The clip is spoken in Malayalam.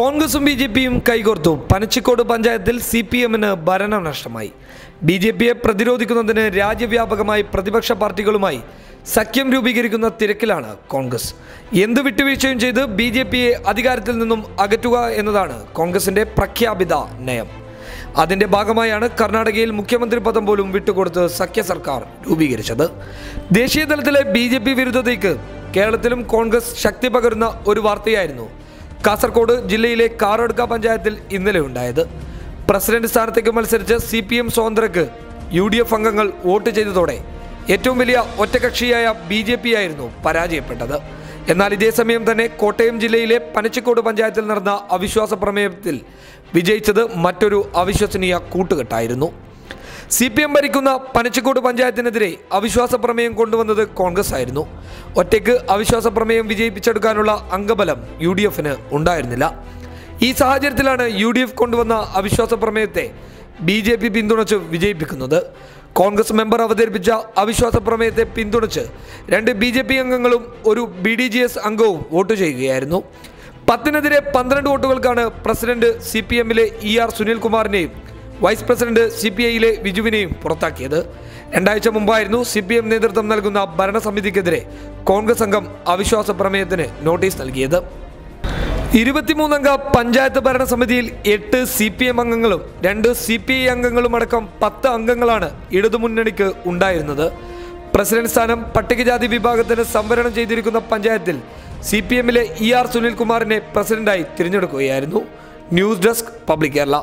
കോൺഗ്രസും ബി ജെ പിയും കൈകോർത്തു. പനച്ചിക്കോട് പഞ്ചായത്തിൽ സി പി എമ്മിന് ഭരണം നഷ്ടമായി. ബി ജെ പിയെ പ്രതിരോധിക്കുന്നതിന് രാജ്യവ്യാപകമായി പ്രതിപക്ഷ പാർട്ടികളുമായി സഖ്യം രൂപീകരിക്കുന്ന തിരക്കിലാണ് കോൺഗ്രസ്. എന്ത് വിട്ടുവീഴ്ചയും ചെയ്ത് ബി ജെ പിയെ അധികാരത്തിൽ നിന്നും അകറ്റുക എന്നതാണ് കോൺഗ്രസിന്റെ പ്രഖ്യാപിത നയം. അതിന്റെ ഭാഗമായാണ് കർണാടകയിൽ മുഖ്യമന്ത്രി പദം പോലും വിട്ടുകൊടുത്ത് സഖ്യ സർക്കാർ രൂപീകരിച്ചത്. ദേശീയ തലത്തിലെ ബി ജെ പി വിരുദ്ധതയ്ക്ക് കേരളത്തിലും കോൺഗ്രസ് ശക്തി പകരുന്ന ഒരു വാർത്തയായിരുന്നു കാസർഗോഡ് ജില്ലയിലെ കാറോഡ്ക പഞ്ചായത്തിൽ ഇന്നലെ ഉണ്ടായത്. പ്രസിഡന്റ് സ്ഥാനത്തേക്ക് മത്സരിച്ച് സി പി എം സ്വതന്ത്രക്ക് യു ഡി എഫ് അംഗങ്ങൾ വോട്ട് ചെയ്തതോടെ ഏറ്റവും വലിയ ഒറ്റകക്ഷിയായ ബി ജെ പി ആയിരുന്നു പരാജയപ്പെട്ടത്. എന്നാൽ ഇതേ സമയം തന്നെ കോട്ടയം ജില്ലയിലെ പനച്ചിക്കോട് പഞ്ചായത്തിൽ നടന്ന അവിശ്വാസ പ്രമേയത്തിൽ വിജയിച്ചത് മറ്റൊരു അവിശ്വസനീയ കൂട്ടുകെട്ടായിരുന്നു. സി പി എം ഭരിക്കുന്ന പനച്ചിക്കോട് പഞ്ചായത്തിനെതിരെ അവിശ്വാസ പ്രമേയം കൊണ്ടുവന്നത് കോൺഗ്രസ് ആയിരുന്നു. ഒറ്റയ്ക്ക് അവിശ്വാസ പ്രമേയം വിജയിപ്പിച്ചെടുക്കാനുള്ള അംഗബലം യു ഡി എഫിന് ഉണ്ടായിരുന്നില്ല. ഈ സാഹചര്യത്തിലാണ് യു ഡി എഫ് കൊണ്ടുവന്ന അവിശ്വാസ പ്രമേയത്തെ ബി ജെ പി പിന്തുണച്ച് വിജയിപ്പിക്കുന്നത്. കോൺഗ്രസ് മെമ്പർ അവതരിപ്പിച്ച അവിശ്വാസ പ്രമേയത്തെ പിന്തുണച്ച് രണ്ട് ബി ജെ പി അംഗങ്ങളും ഒരു ബി ഡി ജി എസ് അംഗവും വോട്ട് ചെയ്യുകയായിരുന്നു. പത്തിനെതിരെ പന്ത്രണ്ട് വോട്ടുകൾക്കാണ് പ്രസിഡന്റ് സി പി എമ്മിലെ ഇ ആർ സുനിൽകുമാറിനെയും വൈസ് പ്രസിഡന്റ് സി പി ഐയിലെ വിജുവിനെയും പുറത്താക്കിയത്. രണ്ടാഴ്ച മുമ്പായിരുന്നു സി പി എം നേതൃത്വം നൽകുന്ന ഭരണസമിതിക്കെതിരെ കോൺഗ്രസ് അംഗം അവിശ്വാസ പ്രമേയത്തിന് നോട്ടീസ് നൽകിയത്. ഇരുപത്തിമൂന്നംഗ പഞ്ചായത്ത് ഭരണസമിതിയിൽ എട്ട് സി പി എം അംഗങ്ങളും രണ്ട് സി പി ഐ അംഗങ്ങളും അടക്കം പത്ത് അംഗങ്ങളാണ് ഇടതുമുന്നണിക്ക് ഉണ്ടായിരുന്നത്. പ്രസിഡന്റ് സ്ഥാനം പട്ടികജാതി വിഭാഗത്തിന് സംവരണം ചെയ്തിരിക്കുന്ന പഞ്ചായത്തിൽ സി പി എമ്മിലെ ഇ ആർ സുനിൽകുമാറിനെ പ്രസിഡന്റായി തിരഞ്ഞെടുക്കുകയായിരുന്നു. News desk public Kerala.